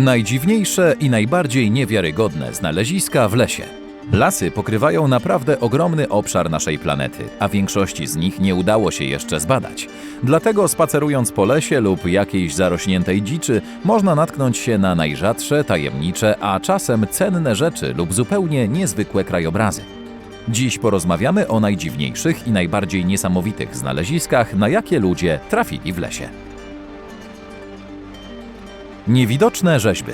Najdziwniejsze i najbardziej niewiarygodne znaleziska w lesie. Lasy pokrywają naprawdę ogromny obszar naszej planety, a większości z nich nie udało się jeszcze zbadać. Dlatego spacerując po lesie lub jakiejś zarośniętej dziczy, można natknąć się na najrzadsze, tajemnicze, a czasem cenne rzeczy lub zupełnie niezwykłe krajobrazy. Dziś porozmawiamy o najdziwniejszych i najbardziej niesamowitych znaleziskach, na jakie ludzie trafili w lesie. Niewidoczne rzeźby.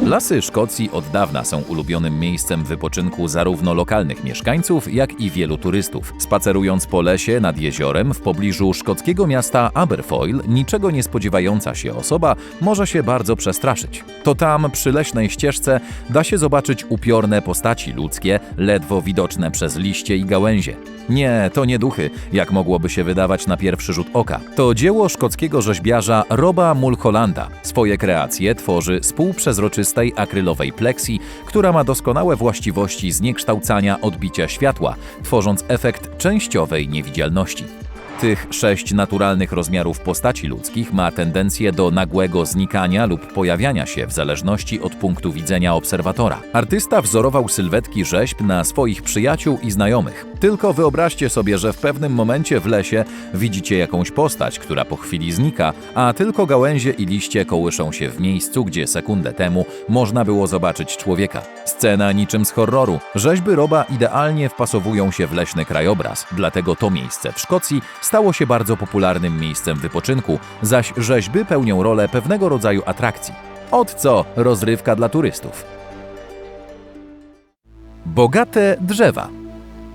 Lasy Szkocji od dawna są ulubionym miejscem wypoczynku zarówno lokalnych mieszkańców, jak i wielu turystów. Spacerując po lesie nad jeziorem w pobliżu szkockiego miasta Aberfoyle, niczego nie spodziewająca się osoba może się bardzo przestraszyć. To tam, przy leśnej ścieżce, da się zobaczyć upiorne postaci ludzkie, ledwo widoczne przez liście i gałęzie. Nie, to nie duchy, jak mogłoby się wydawać na pierwszy rzut oka. To dzieło szkockiego rzeźbiarza Roba Mulhollanda. Swoje kreacje tworzy z półprzezroczystej akrylowej pleksji, która ma doskonałe właściwości zniekształcania odbicia światła, tworząc efekt częściowej niewidzialności. Tych sześć naturalnych rozmiarów postaci ludzkich ma tendencję do nagłego znikania lub pojawiania się w zależności od punktu widzenia obserwatora. Artysta wzorował sylwetki rzeźb na swoich przyjaciół i znajomych. Tylko wyobraźcie sobie, że w pewnym momencie w lesie widzicie jakąś postać, która po chwili znika, a tylko gałęzie i liście kołyszą się w miejscu, gdzie sekundę temu można było zobaczyć człowieka. Scena niczym z horroru. Rzeźby Roba idealnie wpasowują się w leśny krajobraz, dlatego to miejsce w Szkocji stało się bardzo popularnym miejscem wypoczynku, zaś rzeźby pełnią rolę pewnego rodzaju atrakcji. Od co rozrywka dla turystów. Bogate drzewa.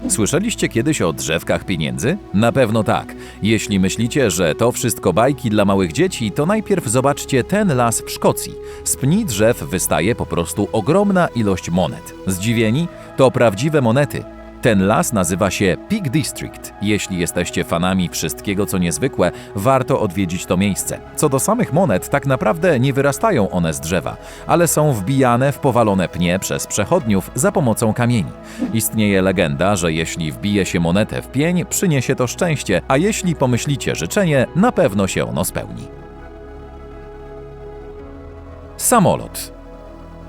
Słyszeliście kiedyś o drzewkach pieniędzy? Na pewno tak. Jeśli myślicie, że to wszystko bajki dla małych dzieci, to najpierw zobaczcie ten las w Szkocji. Z pni drzew wystaje po prostu ogromna ilość monet. Zdziwieni? To prawdziwe monety. Ten las nazywa się Peak District. Jeśli jesteście fanami wszystkiego co niezwykłe, warto odwiedzić to miejsce. Co do samych monet, tak naprawdę nie wyrastają one z drzewa, ale są wbijane w powalone pnie przez przechodniów za pomocą kamieni. Istnieje legenda, że jeśli wbije się monetę w pień, przyniesie to szczęście, a jeśli pomyślicie życzenie, na pewno się ono spełni. Samolot.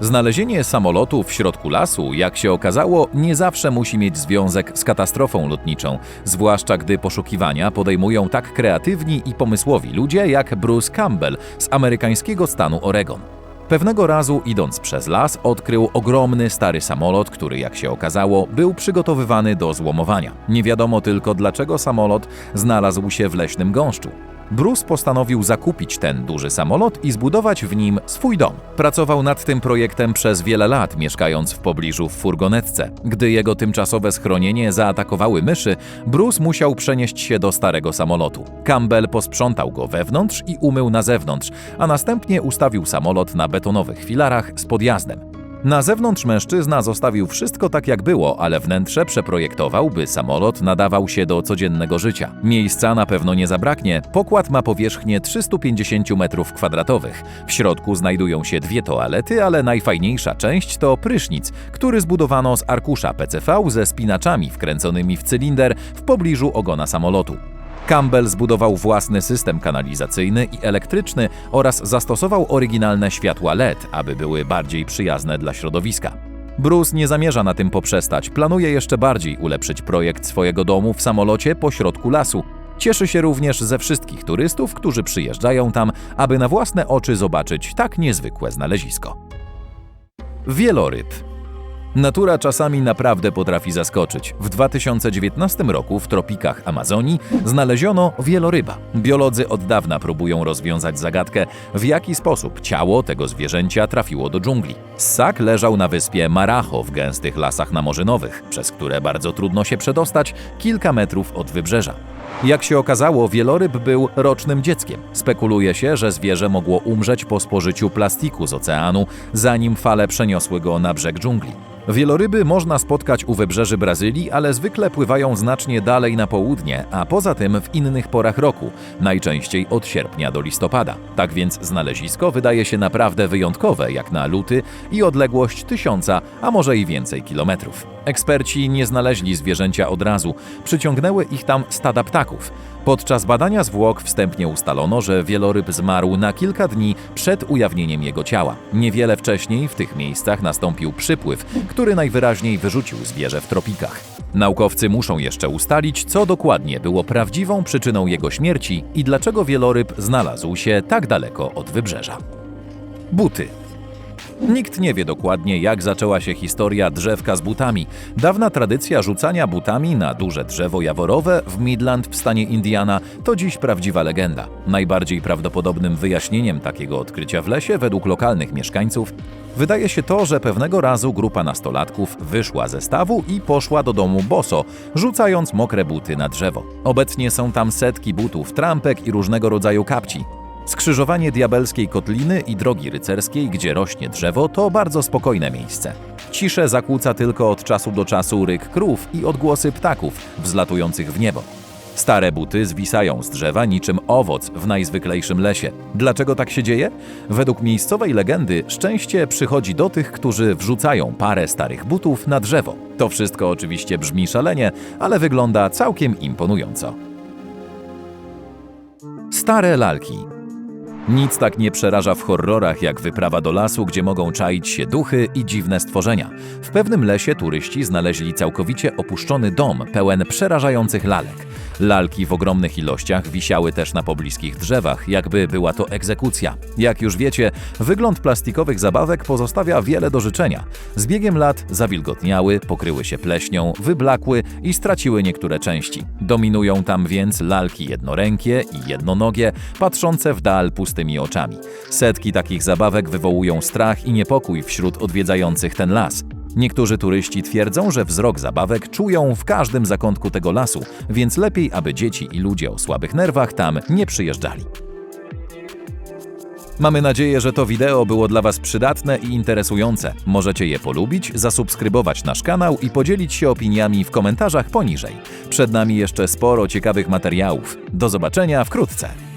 Znalezienie samolotu w środku lasu, jak się okazało, nie zawsze musi mieć związek z katastrofą lotniczą, zwłaszcza gdy poszukiwania podejmują tak kreatywni i pomysłowi ludzie jak Bruce Campbell z amerykańskiego stanu Oregon. Pewnego razu, idąc przez las, odkrył ogromny stary samolot, który, jak się okazało, był przygotowywany do złomowania. Nie wiadomo tylko, dlaczego samolot znalazł się w leśnym gąszczu. Bruce postanowił zakupić ten duży samolot i zbudować w nim swój dom. Pracował nad tym projektem przez wiele lat, mieszkając w pobliżu w furgonetce. Gdy jego tymczasowe schronienie zaatakowały myszy, Bruce musiał przenieść się do starego samolotu. Campbell posprzątał go wewnątrz i umył na zewnątrz, a następnie ustawił samolot na betonowych filarach z podjazdem. Na zewnątrz mężczyzna zostawił wszystko tak jak było, ale wnętrze przeprojektował, by samolot nadawał się do codziennego życia. Miejsca na pewno nie zabraknie. Pokład ma powierzchnię 350 m2. W środku znajdują się dwie toalety, ale najfajniejsza część to prysznic, który zbudowano z arkusza PCV ze spinaczami wkręconymi w cylinder w pobliżu ogona samolotu. Campbell zbudował własny system kanalizacyjny i elektryczny oraz zastosował oryginalne światła LED, aby były bardziej przyjazne dla środowiska. Bruce nie zamierza na tym poprzestać, planuje jeszcze bardziej ulepszyć projekt swojego domu w samolocie po środku lasu. Cieszy się również ze wszystkich turystów, którzy przyjeżdżają tam, aby na własne oczy zobaczyć tak niezwykłe znalezisko. Wieloryb Natura czasami naprawdę potrafi zaskoczyć. W 2019 roku w tropikach Amazonii znaleziono wieloryba. Biolodzy od dawna próbują rozwiązać zagadkę, w jaki sposób ciało tego zwierzęcia trafiło do dżungli. Ssak leżał na wyspie Marajo w gęstych lasach namorzynowych, przez które bardzo trudno się przedostać kilka metrów od wybrzeża. Jak się okazało, wieloryb był rocznym dzieckiem. Spekuluje się, że zwierzę mogło umrzeć po spożyciu plastiku z oceanu, zanim fale przeniosły go na brzeg dżungli. Wieloryby można spotkać u wybrzeży Brazylii, ale zwykle pływają znacznie dalej na południe, a poza tym w innych porach roku, najczęściej od sierpnia do listopada. Tak więc znalezisko wydaje się naprawdę wyjątkowe, jak na luty i odległość tysiąca, a może i więcej kilometrów. Eksperci nie znaleźli zwierzęcia od razu, przyciągnęły ich tam stada ptaków Podczas badania zwłok wstępnie ustalono, że wieloryb zmarł na kilka dni przed ujawnieniem jego ciała. Niewiele wcześniej w tych miejscach nastąpił przypływ, który najwyraźniej wyrzucił zwierzę w tropikach. Naukowcy muszą jeszcze ustalić, co dokładnie było prawdziwą przyczyną jego śmierci i dlaczego wieloryb znalazł się tak daleko od wybrzeża. Buty. Nikt nie wie dokładnie, jak zaczęła się historia drzewka z butami. Dawna tradycja rzucania butami na duże drzewo jaworowe w Midland w stanie Indiana to dziś prawdziwa legenda. Najbardziej prawdopodobnym wyjaśnieniem takiego odkrycia w lesie, według lokalnych mieszkańców, wydaje się to, że pewnego razu grupa nastolatków wyszła ze stawu i poszła do domu boso, rzucając mokre buty na drzewo. Obecnie są tam setki butów, trampek i różnego rodzaju kapci. Skrzyżowanie diabelskiej kotliny i drogi rycerskiej, gdzie rośnie drzewo, to bardzo spokojne miejsce. Ciszę zakłóca tylko od czasu do czasu ryk krów i odgłosy ptaków wzlatujących w niebo. Stare buty zwisają z drzewa niczym owoc w najzwyklejszym lesie. Dlaczego tak się dzieje? Według miejscowej legendy szczęście przychodzi do tych, którzy wrzucają parę starych butów na drzewo. To wszystko oczywiście brzmi szalenie, ale wygląda całkiem imponująco. Stare lalki. Nic tak nie przeraża w horrorach jak wyprawa do lasu, gdzie mogą czaić się duchy i dziwne stworzenia. W pewnym lesie turyści znaleźli całkowicie opuszczony dom pełen przerażających lalek. Lalki w ogromnych ilościach wisiały też na pobliskich drzewach, jakby była to egzekucja. Jak już wiecie, wygląd plastikowych zabawek pozostawia wiele do życzenia. Z biegiem lat zawilgotniały, pokryły się pleśnią, wyblakły i straciły niektóre części. Dominują tam więc lalki jednorękie i jednonogie, patrzące w dal pustymi oczami. Setki takich zabawek wywołują strach i niepokój wśród odwiedzających ten las. Niektórzy turyści twierdzą, że wzrok zabawek czują w każdym zakątku tego lasu, więc lepiej, aby dzieci i ludzie o słabych nerwach tam nie przyjeżdżali. Mamy nadzieję, że to wideo było dla Was przydatne i interesujące. Możecie je polubić, zasubskrybować nasz kanał i podzielić się opiniami w komentarzach poniżej. Przed nami jeszcze sporo ciekawych materiałów. Do zobaczenia wkrótce.